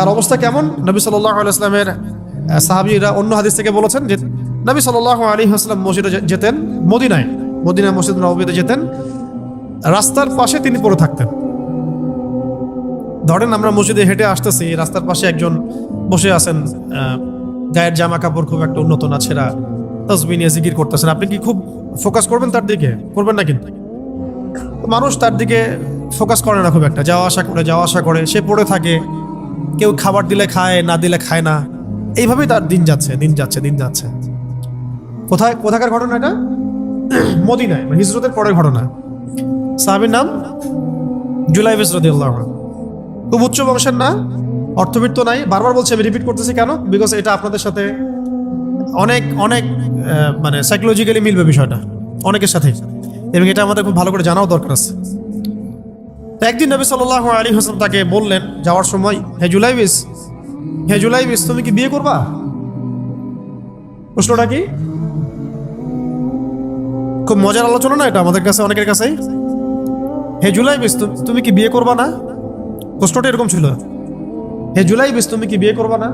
তার অবস্থা কেমন? নবী সাল্লাহ আলাইসলামের সাহাবিরা অন্য হাদিস থেকে বলেছেন যে নবী সাল্লাহ আলী আসলাম মসজিদে যেতেন মদিনায়, মদিনা মসজিদ নবীতে যেতেন। রাস্তার পাশে তিনি পড়ে থাকতেন। ধরেন আমরা মসজিদে হেঁটে আসতেছি, রাস্তার পাশে একজন বসে আছেন গায়ের জামা কাপড় খুব একটা উন্নত না, ছেঁড়া তসবি নিয়ে জিকির করতেছেন। আপনি কি খুব ফোকাস করবেন তার দিকে? করবেন না কিন্তু। মানুষ তার দিকে ফোকাস করে না খুব একটা। যাওয়া আসা করে, যাওয়া আসা করে। সে পড়ে থাকে কেউ খাবার দিলে খায়, না দিলে খায় না। এইভাবেই তার দিন যাচ্ছে দিন যাচ্ছে দিন যাচ্ছে। কোথায়, কোথাকার ঘটনা এটা? মদিনায় মানে হিজরতের পরের ঘটনা। সাহাবির নাম জুলাই বিসরদিল্লাহ খুব উচ্চ বংশের না, অর্থবিত্ত নাই। বারবার বলছি, আমি রিপিট করতেছি কেন? বিকজ এটা আপনাদের সাথে অনেক অনেক মানে সাইকোলজিক্যালি মিলবে বিষয়টা। অনেকের সাথে এবং এটা আমাদের খুব ভালো করে জানাও দরকার আছে। তো একদিন নবী সাল্লাহ আলী হোসেন তাকে বললেন, যাওয়ার সময় হে জুলাইবিস হে জুলাইবিস, তুমি কি বিয়ে করবা? প্রশ্নটা কি? খুব মজার আলোচনা না এটা আমাদের কাছে, অনেকের কাছেই। হে জুলাইবিস, তু- তুমি কি বিয়ে করবা না? প্রশ্নটা এরকম ছিল। হে জুলাই জুলাইবিস, তুমি কি বিয়ে করবা না?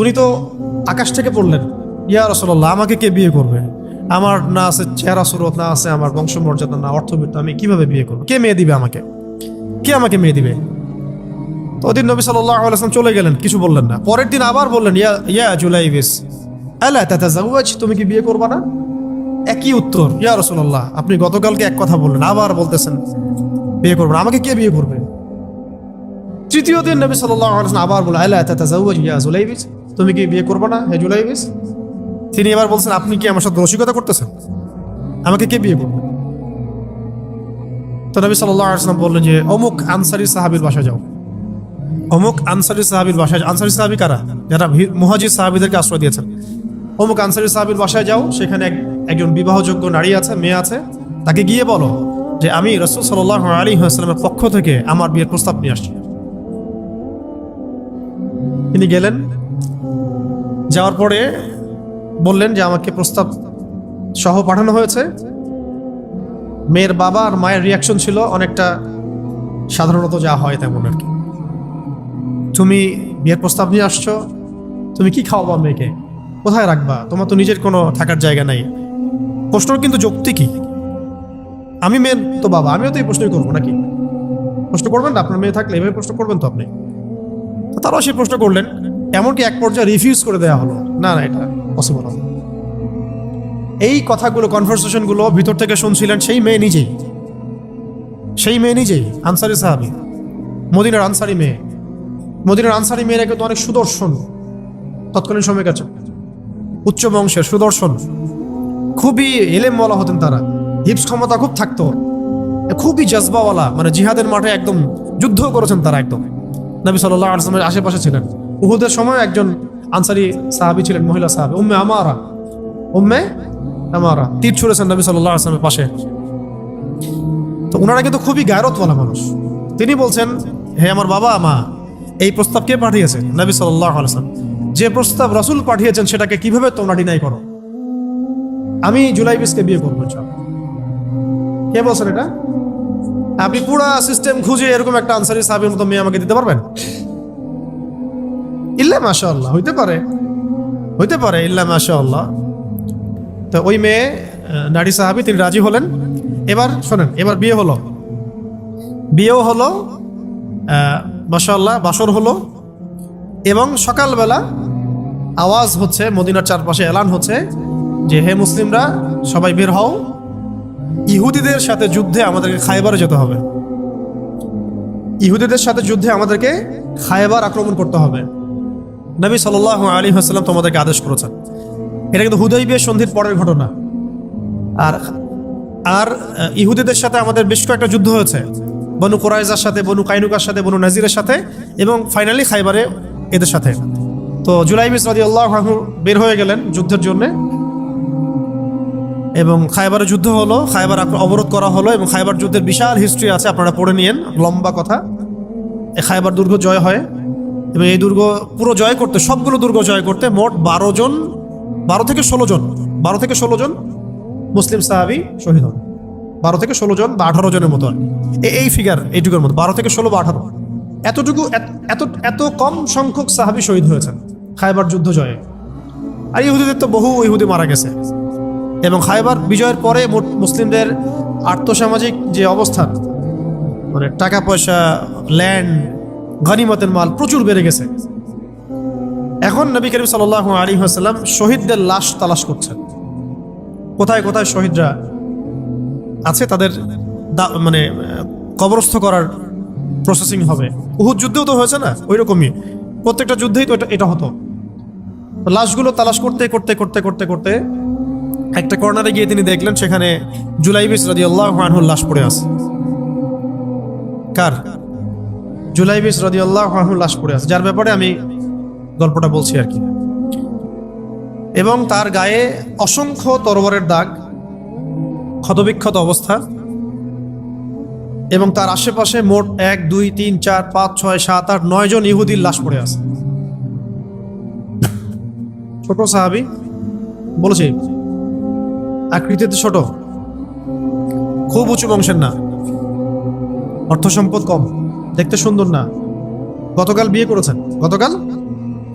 উনি তো আকাশ থেকে পড়লেন। ইয়া রসল্লাহ আমাকে কে বিয়ে করবে? আমার না আছে চেহারা, সুরত, না আছে আমার বংশমর্যাদা, না অর্থবিত্ত আমি কীভাবে বিয়ে করব? কে মেয়ে দিবে আমাকে? কে আমাকে মেয়ে দিবে? তো ওদিন নবী সাল্লাহ চলে গেলেন, কিছু বললেন না। পরের দিন আবার বললেন, ইয়া ইয়া তুমি কি বিয়ে করবা না? একই উত্তর, ইয়া রসুল্লাহ আপনি গতকালকে এক কথা বললেন, আবার বলতেছেন, বিয়ে করবেন আমাকে কে বিয়ে করবে? তৃতীয় দিন নবী সাল্লাহ আবার বলে আল্লাহ তাতা ইয়া জুলাইবিস, তুমি কি বিয়ে করবে না, হে জুলাইবিস? তিনি এবার বলছেন, আপনি কি আমার সাথে রসিকতা করতেছেন? আমাকে কে বিয়ে করবে? তো নবী সাল্লাহ আসলাম বললেন যে, অমুক আনসারি সাহাবির বাসায় যাও। অমুক আনসারি সাহাবির বাসায় আনসারি সাহাবি কারা? যারা মুহাজির সাহাবিদেরকে আশ্রয় দিয়েছেন। অমুক আনসারি সাহাবির বাসায় যাও, সেখানে একজন বিবাহযোগ্য নারী আছে, মেয়ে আছে। তাকে গিয়ে বলো যে, আমি রসুল সাল্লাহ আলী আসলামের পক্ষ থেকে আমার বিয়ের প্রস্তাব নিয়ে আসছি। তিনি গেলেন। যাওয়ার পরে বললেন যে, আমাকে প্রস্তাব সহ পাঠানো হয়েছে। মেয়ের বাবা আর মায়ের রিয়াকশন ছিল অনেকটা সাধারণত যা হয় তেমন আর কি। তুমি বিয়ের প্রস্তাব নিয়ে আসছো, তুমি কি খাওয়াবা মেয়েকে? কোথায় রাখবা? তোমার তো নিজের কোনো থাকার জায়গা নাই। প্রশ্নর কিন্তু যুক্তি কি? আমি মেয়ের তো বাবা, আমিও তো এই প্রশ্নই করব নাকি? প্রশ্ন করবেন না? আপনার মেয়ে থাকলে এভাবে প্রশ্ন করবেন তো আপনি। তারাও সেই প্রশ্ন করলেন। এমনকি এক পর্যায়ে রিফিউজ করে দেওয়া হলো। না না, এটা পসিবল হবে এই কথাগুলো কনভারসেশনগুলো ভিতর থেকে শুনছিলেন সেই মেয়ে নিজেই। সেই মেয়ে নিজেই, আনসারি সাহাবি। মদিনার আনসারি মেয়ে। মদিনার আনসারি মেয়েরা কিন্তু অনেক সুদর্শন। তৎকালীন সময় কাছে। উচ্চ বংশের সুদর্শন। খুবই এলেম বলা হতেন তারা। হিপস ক্ষমতা খুব থাকতো। খুবই জজবাওয়ালা মানে জিহাদের মাঠে একদম যুদ্ধ করেছেন তারা একদম। নবী সাল্লাহ আসলামের আশেপাশে ছিলেন। উহুদের সময় একজন আনসারি সাহাবি ছিলেন, মহিলা সাহাবি, উম্মে আমারা। উম্মে আমারা তীর ছুড়েছেন নবী সাল্লাহ আসলামের পাশে। তো ওনারা কিন্তু খুবই গায়রতওয়ালা মানুষ। তিনি বলছেন, হে আমার বাবা, মা, এই প্রস্তাব কে পাঠিয়েছে নবী সাল্লাহ আলসালাম যে প্রস্তাব রসুল পাঠিয়েছেন, সেটাকে কীভাবে তোমরা ডিনাই করো? আমি জুলাই বিশকে বিয়ে করব। কে বলছেন এটা? আপনি পুরা সিস্টেম খুঁজে এরকম একটা আনসারি সাহাবির মতো মেয়ে আমাকে দিতে পারবেন? ইল্লা মাশা আল্লাহ হইতে পারে। হইতে পারে, ইল্লা মাশা আল্লাহ তো ওই মেয়ে নারী সাহাবি, তিনি রাজি হলেন। এবার শোনেন, এবার বিয়ে হলো। বিয়েও হলো মাসাল্লাহ বাসর হলো। এবং সকালবেলা আওয়াজ হচ্ছে, মদিনার চারপাশে এলান হচ্ছে যে, হে মুসলিমরা, সবাই বের হও। ইহুদিদের সাথে যুদ্ধে আমাদেরকে খায়বারে যেতে হবে। ইহুদিদের সাথে যুদ্ধে আমাদেরকে খায়বার আক্রমণ করতে হবে। নবী সাল আলী হাসলাম তোমাদেরকে আদেশ করেছেন। এটা কিন্তু হুদয় বিয়ে সন্ধির পরের ঘটনা। আর আর ইহুদিদের সাথে আমাদের বেশ কয়েকটা যুদ্ধ হয়েছে। বনু কোরাইজার সাথে, বনু কাইনুকার সাথে, বনু নাজিরের সাথে, এবং ফাইনালি খাইবারে এদের সাথে। তো জুলাই বিস রাজি আল্লাহ বের হয়ে গেলেন যুদ্ধের জন্যে। এবং খাইবারে যুদ্ধ হলো, খাইবার অবরোধ করা হলো, এবং খাইবার যুদ্ধের বিশাল হিস্ট্রি আছে, আপনারা পড়ে নিয়েন, লম্বা কথা। এই খাইবার দুর্গ জয় হয়, এবং এই দুর্গ পুরো জয় করতে, সবগুলো দুর্গ জয় করতে মোট বারো জন বারো থেকে ষোলো জন, বারো থেকে ষোলো জন মুসলিম সাহাবি শহীদ হন। বারো থেকে ষোলো জন বা আঠারো জনের মতো এই ফিগার এইটুকুর মতো। বারো থেকে ষোলো বা আঠারো। এতটুকু, এত- এত কম সংখ্যক সাহাবি শহীদ হয়েছেন খাইবার যুদ্ধ জয়ে। আর ইহুদিদের তো বহু ইহুদি মারা গেছে। এবং খাইবার বিজয়ের পরে মুসলিমদের আর্থসামাজিক যে অবস্থান মানে টাকা পয়সা ল্যান্ড গনিমতের মাল প্রচুর বেড়ে গেছে। এখন নবী করিম সাল আলী হাসাল্লাম শহীদদের লাশ তালাশ করছেন। কোথায় কোথায় শহীদরা আছে? তাদের মানে কবরস্থ করার প্রসেসিং হবে। উহুদ যুদ্ধেও তো হয়েছে না? ওই রকমই প্রত্যেকটা যুদ্ধেই তো এটা হতো। লাশগুলো তালাশ করতে করতে করতে করতে করতে একটা কর্নারে গিয়ে তিনি দেখলেন, সেখানে জুলাইবিস রাজি আল্লাহ লাশ পড়ে আছে। কার? জুলাইবিস রাজি আল্লাহ লাশ পড়ে আছে। যার ব্যাপারে আমি গল্পটা বলছি আর কি। এবং তার গায়ে অসংখ্য তরবারের দাগ, ক্ষতবিক্ষত অবস্থা এবং তার আশেপাশে মোট এক, দুই, তিন, চার, পাঁচ, ছয়, সাত, আট, নয় জন ইহুদির লাশ পড়ে আছে। ছোট সাহাবি, বলেছি, আকৃতিতে ছোট, খুব উঁচু বংশের না অর্থ সম্পদ কম, দেখতে সুন্দর না। গতকাল বিয়ে করেছেন। গতকাল?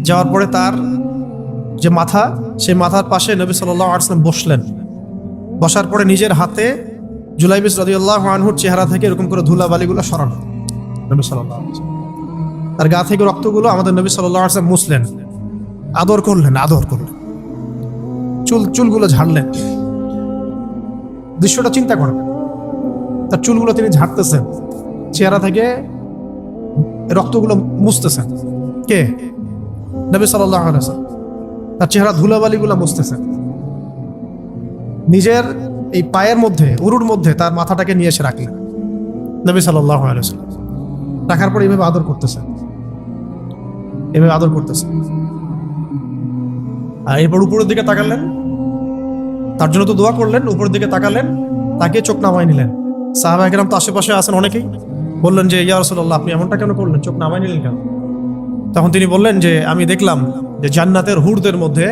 যাওয়ার পরে তার যে মাথা, সেই মাথার পাশে নবী সাল্লাহ আসলাম বসলেন। বসার পরে নিজের হাতে জুলাইবিস রদিউল্লাহ আনহুর চেহারা থেকে এরকম করে ধুলা বালিগুলো সরানো। নবী সাল্লাহ তার গা থেকে রক্তগুলো আমাদের নবী সাল্লাহ আসলাম মুছলেন। আদর করলেন আদর করলেন। চুল, চুলগুলো ঝাড়লেন। দৃশ্যটা চিন্তা করেন। তার চুলগুলো তিনি ঝাড়তেছেন। চেহারা থেকে রক্তগুলো মুছতেছেন। কে? নবী সাল্লাহ তার চেহারা ধুলাবালিগুলো মুছতেছেন নিজের এই পায়ের মধ্যে, উরুর মধ্যে তার মাথাটাকে নিয়ে এসে রাখলেন। নবী সাল্লাহ রাখার পর এভাবে আদর করতেছেন এভাবে আদর করতেছেন আর এরপর উপরের দিকে তাকালেন। তার জন্য তো দোয়া করলেন, উপরের দিকে তাকালেন। তাকে চোখ নামাই নিলেন। সাহাবা একরাম তো আশেপাশে আছেন অনেকেই। বললেন যে, ইয়া রসুল্লাহ আপনি এমনটা কেন করলেন? চোখ নামাই নিলেন কেন? তখন তিনি বললেন যে, আমি দেখলাম যে জান্নাতের হুরদের মধ্যে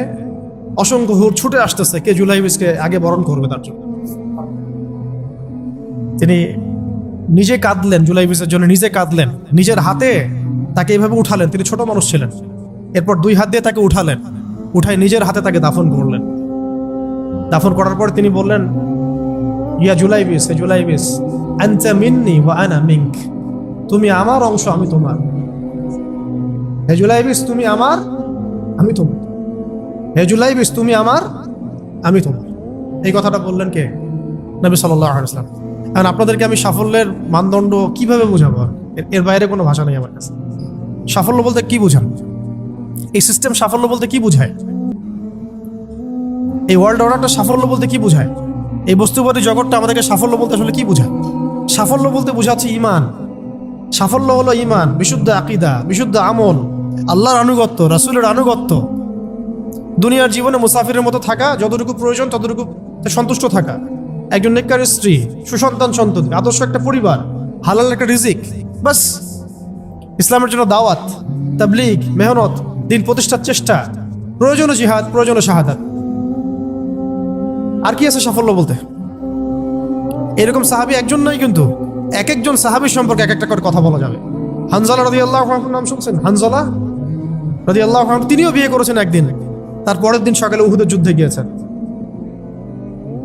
অসংখ্য হুর ছুটে আসতেছে, কে জুলাইবিসকে আগে বরণ করবে তার জন্য। তিনি নিজে কাঁদলেন জুলাইবিসের জন্য নিজে কাঁদলেন, নিজের হাতে তাকে এইভাবে উঠালেন, তিনি ছোট মানুষ ছিলেন। এরপর দুই হাত দিয়ে তাকে উঠালেন, উঠায় নিজের হাতে তাকে দাফন করলেন। দাফন করার পর তিনি বললেন, ইয়া জুলাইবিস হে জুলাইবিস আনতা মিন্নি ওয়া আনা মিঙ্ক, তুমি আমার অংশ, আমি তোমার। হে জুলাইবিস, তুমি আমার, আমি তোমার। হে জুলাইবিস, তুমি আমার, আমি তোমার। এই কথাটা বললেন কে? নবী সাল্লাহ এখন আপনাদেরকে আমি সাফল্যের মানদণ্ড কীভাবে বোঝাবো? এর বাইরে কোনো ভাষা নেই আমার কাছে। সাফল্য বলতে কি বোঝান? এই সিস্টেম সাফল্য বলতে কি বোঝায়? এই ওয়ার্ল্ড অর্ডারটা সাফল্য বলতে কি বোঝায়? এই বস্তুবাদী জগৎটা আমাদেরকে সাফল্য বলতে আসলে কি বোঝায়? সাফল্য বলতে বোঝাচ্ছে ইমান। সাফল্য হলো ইমান, বিশুদ্ধ আকিদা, বিশুদ্ধ আমল। আল্লাহর আনুগত্য, রাসূলের আনুগত্য। দুনিয়ার জীবনে মুসাফিরের মতো থাকা, যতটুকু প্রয়োজন ততটুকু সন্তুষ্ট থাকা। একজন নেককার স্ত্রী, সুসন্তান সন্ততি, আদর্শ একটা পরিবার, হালাল একটা রিজিক বাস ইসলামের জন্য দাওয়াত, তাবলিগ, মেহনত, দিন প্রতিষ্ঠার চেষ্টা প্রয়োজনীয় জিহাদ প্রয়োজনীয় শাহাদাত। আর কি আছে সাফল্য বলতে? এরকম সাহাবি একজন নয় কিন্তু এক একজন সাহাবির সম্পর্কে এক একটা করে কথা বলা যাবে। হানজালা রদি আল্লাহ নাম শুনছেন? হানজালা রদি আল্লাহ তিনিও বিয়ে করেছেন একদিন। তার পরের দিন সকালে উহুদের যুদ্ধে গিয়েছেন।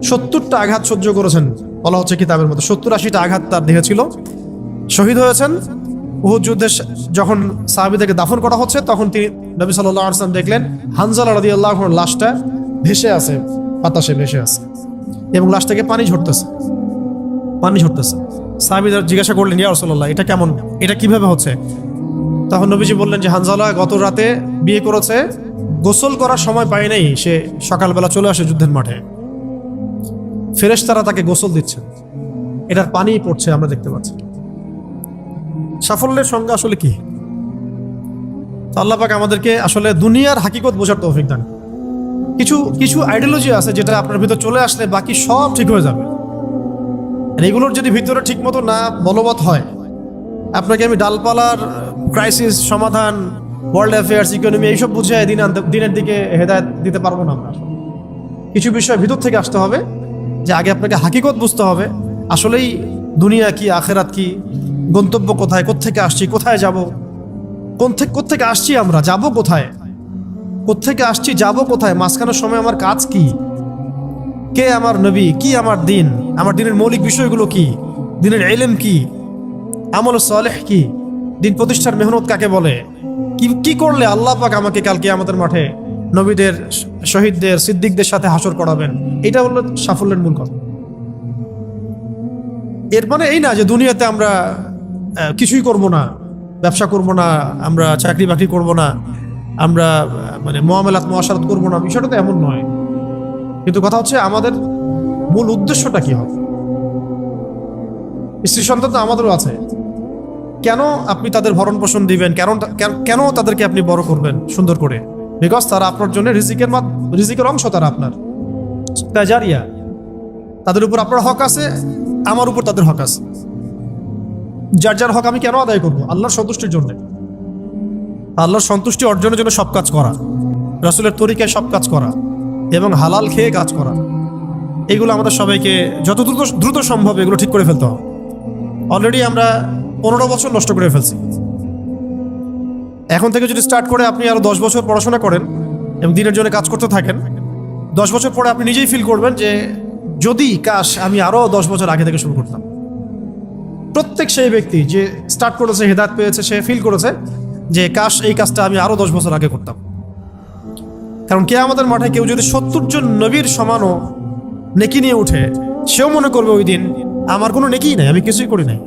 সত্তরটা আঘাত সহ্য করেছেন, বলা হচ্ছে কিতাবের মধ্যে। সত্তর আশিটা আঘাত তার দেহে ছিল। শহীদ হয়েছেন। উহুদ যুদ্ধে যখন সাহাবিদেরকে দাফন করা হচ্ছে, তখন তিনি নবী সাল্লাহ আসলাম দেখলেন, হানজালা রাদি আল্লাহ লাশটা ভেসে আছে, বাতাসে ভেসে আছে। এবং লাশ থেকে পানি ঝরতেছে। পানি ঝরতেছে। সাহাবিদের জিজ্ঞাসা করলেন, ইয়া রসল্লাহ এটা কেমন? এটা কীভাবে হচ্ছে? তখন নবীজি বললেন যে, হানজালা গত রাতে বিয়ে করেছে, গোসল করার সময় পায় নাই, সে সকালবেলা চলে আসে যুদ্ধের মাঠে। ফেরেশতারা তাকে গোসল দিচ্ছে। এটার পানি পড়ছে, আমরা দেখতে পাচ্ছি। সাফল্যের সঙ্গে আসলে কি? তো আল্লাহ পাক আমাদেরকে আসলে দুনিয়ার হাকিকত বোঝার তৌফিক দান কিছু কিছু আইডিওলজি আছে যেটা আপনার ভিতর চলে আসলে বাকি সব ঠিক হয়ে যাবে। এগুলোর যদি ভিতরে ঠিক মতো না বলবৎ হয় আপনাকে আমি ডালপালার ক্রাইসিস সমাধান ওয়ার্ল্ড অ্যাফেয়ার্স ইকোনমি এইসব বুঝে দিন দিনের দিকে হেদায়ত দিতে পারব না আমরা। কিছু বিষয় ভিতর থেকে আসতে হবে, যে আগে আপনাকে হাকিকত বুঝতে হবে, আসলেই দুনিয়া কি, আখেরাত কি, গন্তব্য কোথায়, কোত্থেকে আসছি, কোথায় যাব কোন থেকে কোত্থেকে আসছি আমরা, যাব কোথায়? কোত্থেকে আসছি, যাব কোথায়? মাঝখানের সময় আমার কাজ কি? কে আমার নবী? কি আমার দিন? আমার দিনের মৌলিক বিষয়গুলো কি? দিনের এলেম কি? আমল সালেহ কি? দিন প্রতিষ্ঠার মেহনত কাকে বলে? কি কি করলে আল্লাহ পাক আমাকে কালকে আমাদের মাঠে নবীদের, শহীদদের, সিদ্দিকদের সাথে হাসর করাবেন? এটা হলো সাফল্যের মূল কথা। এর মানে এই না যে দুনিয়াতে আমরা কিছুই করব না, ব্যবসা করব না, আমরা চাকরি বাকরি করব না, আমরা মানে মহামেলাত মোয়াশারত করব না, বিষয়টা তো এমন নয়। কিন্তু কথা হচ্ছে আমাদের মূল উদ্দেশ্যটা কি হবে? স্ত্রী সন্তান তো আমাদেরও আছে। কেন আপনি তাদের ভরণ পোষণ দিবেন? কেন কেন- তাদেরকে আপনি বড় করবেন? সুন্দর করে। বিকজ তারা আপনার জন্য রিজিকের রিজিকের অংশ তারা আপনার। তাজারিয়া তাদের উপর আপনার হক আছে, আমার উপর তাদের হক আছে। যার যার হক আমি কেন আদায় করব? আল্লাহর সন্তুষ্টির জন্য। আল্লাহর সন্তুষ্টি অর্জনের জন্য সব কাজ করা। রাসুলের তরিকায় সব কাজ করা। এবং হালাল খেয়ে কাজ করা। এগুলো আমাদের সবাইকে যত দ্রুত দ্রুত সম্ভব এগুলো ঠিক করে ফেলতে হবে। অলরেডি আমরা পনেরো বছর নষ্ট করে ফেলছি। এখন থেকে যদি স্টার্ট করে আপনি আরও দশ বছর পড়াশোনা করেন এবং দিনের জন্য কাজ করতে থাকেন, দশ বছর পরে আপনি নিজেই ফিল করবেন যে যদি কাশ আমি আরও দশ বছর আগে থেকে শুরু করতাম। প্রত্যেক সেই ব্যক্তি যে স্টার্ট করেছে, হেদায়ত পেয়েছে, সে ফিল করেছে যে কাশ এই কাজটা আমি আরও দশ বছর আগে করতাম। কারণ কে আমাদের মাঠে কেউ যদি সত্তর জন নবীর সমানও নেকি নিয়ে উঠে, সেও মনে করবে ওই দিন আমার কোনো নেকিই নাই, আমি কিছুই করি নাই।